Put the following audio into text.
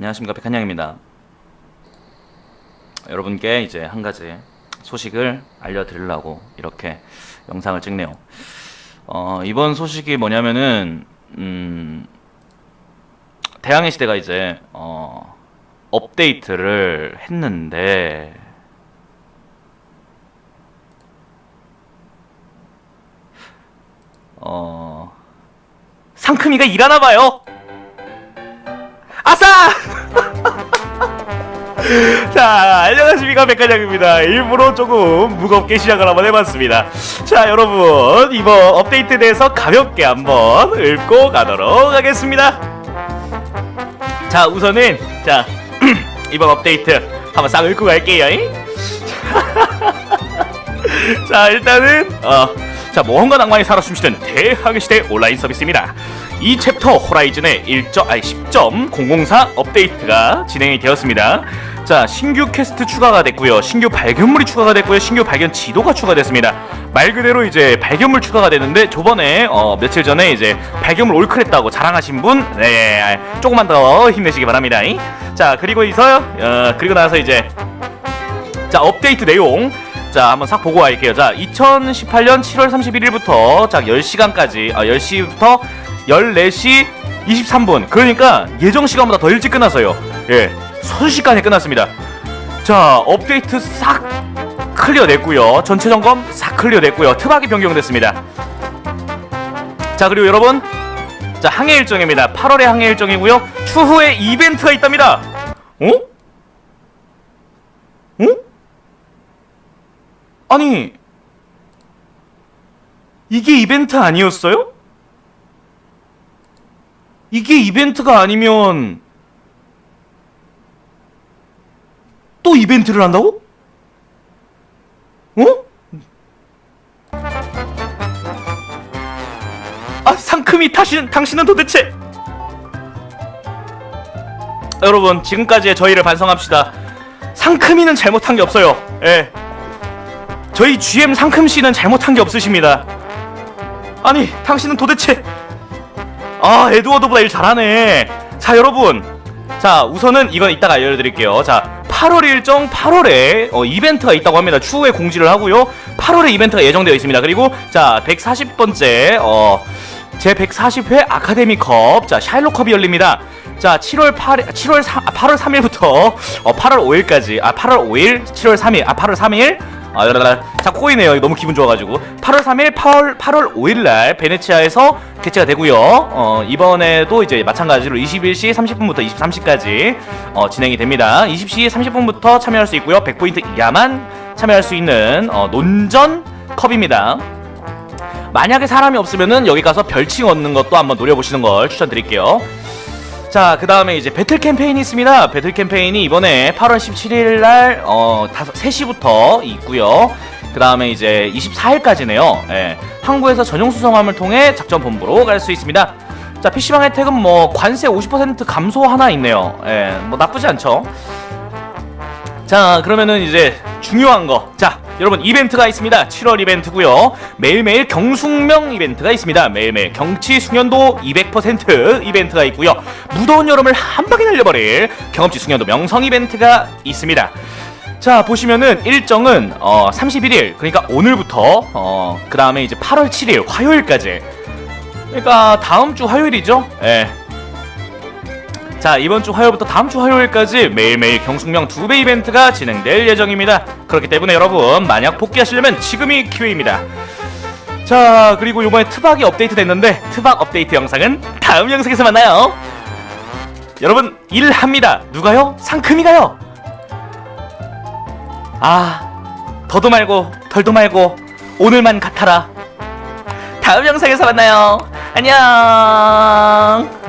안녕하십니까 백한양입니다. 여러분께 이제 한 가지 소식을 알려드리려고 이렇게 영상을 찍네요. 어, 이번 소식이 뭐냐면은 음, 대항해 시대가 이제 어, 업데이트를 했는데 어, 상큼이가 일하나 봐요. 아싸! 자, 안녕하십니까 백과장입니다. 일부러 조금 무겁게 시작을 한번 해봤습니다. 자, 여러분 이번 업데이트에 대해서 가볍게 한번 읽고 가도록 하겠습니다. 자, 우선은 자 이번 업데이트 한번 싹 읽고 갈게요. 잉? 자, 일단은 어, 자 모험과 낭만이 살아 숨쉬는 대항해 시대 온라인 서비스입니다. 이 챕터 호라이즌의 1점 아니 10.004 업데이트가 진행이 되었습니다. 자 신규 퀘스트 추가가 됐고요. 신규 발견물이 추가가 됐고요. 신규 발견 지도가 추가됐습니다. 말 그대로 이제 발견물 추가가 됐는데 저번에 어, 며칠 전에 이제 발견물 올클했다고 자랑하신 분, 네 조금만 더 힘내시기 바랍니다. 잉? 자 그리고 이서 어, 그리고 나서 이제 자 업데이트 내용 자 한번 싹 보고 갈게요 자 2018년 7월 31일부터 자 10시간까지 아 10시부터 14시 23분. 그러니까 예정 시간보다 더 일찍 끝났어요. 예 순식간에 끝났습니다. 자 업데이트 싹 클리어 됐고요. 전체 점검 싹 클리어 됐고요. 트박이 변경됐습니다. 자 그리고 여러분 자 항해 일정입니다. 8월에 항해 일정이고요. 추후에 이벤트가 있답니다. 어? 어? 아니 이게 이벤트 아니었어요? 이게 이벤트가 아니면 또 이벤트를 한다고? 어? 아 상큼이 타신, 당신은 도대체 여러분 지금까지의 저희를 반성합시다 상큼이는 잘못한 게 없어요 예 저희 GM 상큼 씨는 잘못한 게 없으십니다. 아니, 당신은 도대체 아, 에드워드보다 일 잘하네. 자, 여러분. 자, 우선은 이건 이따가 알려드릴게요. 자, 8월 일정 8월에 어, 이벤트가 있다고 합니다. 추후에 공지를 하고요. 8월에 이벤트가 예정되어 있습니다. 그리고 자, 140번째 어, 제 140회 아카데미컵 자, 샤일록컵이 열립니다. 자, 7월 8일 7월 3, 아, 8월 3일부터 어, 8월 5일까지 아, 8월 5일, 7월 3일, 아, 8월 3일 아, 여러분, 자, 꼬이네요. 너무 기분 좋아가지고. 8월 3일, 8월, 8월 5일날 베네치아에서 개최가 되고요. 어, 이번에도 이제 마찬가지로 21시 30분부터 23시까지 어, 진행이 됩니다. 20시 30분부터 참여할 수 있고요. 100포인트 이하만 참여할 수 있는 어, 논전 컵입니다. 만약에 사람이 없으면은 여기 가서 별칭 얻는 것도 한번 노려보시는 걸 추천드릴게요. 자, 그 다음에 이제 배틀 캠페인이 있습니다. 배틀 캠페인이 이번에 8월 17일 날, 어, 3시부터 있고요. 그 다음에 이제 24일까지네요. 예. 항구에서 전용 수송함을 통해 작전 본부로 갈 수 있습니다. 자, PC방 혜택은 뭐 관세 50% 감소 하나 있네요. 예, 뭐 나쁘지 않죠. 자, 그러면은 이제 중요한 거. 자, 여러분 이벤트가 있습니다. 7월 이벤트고요. 매일매일 경숙명 이벤트가 있습니다. 매일매일 경치 숙련도 200% 이벤트가 있고요. 무더운 여름을 한 방에 날려버릴 경험치 숙련도 명성 이벤트가 있습니다. 자 보시면은 일정은 어 31일 그러니까 오늘부터 어 그 다음에 이제 8월 7일 화요일까지 그러니까 다음 주 화요일이죠. 예. 자 이번 주 화요일부터 다음 주 화요일까지 매일매일 경숙명 두 배 이벤트가 진행될 예정입니다. 그렇기 때문에 여러분 만약 복귀하시려면 지금이 기회입니다. 자 그리고 이번에 트박이 업데이트 됐는데 트박 업데이트 영상은 다음 영상에서 만나요. 여러분 일합니다. 누가요? 상큼이가요. 아 더도 말고 덜도 말고 오늘만 같아라. 다음 영상에서 만나요. 안녕.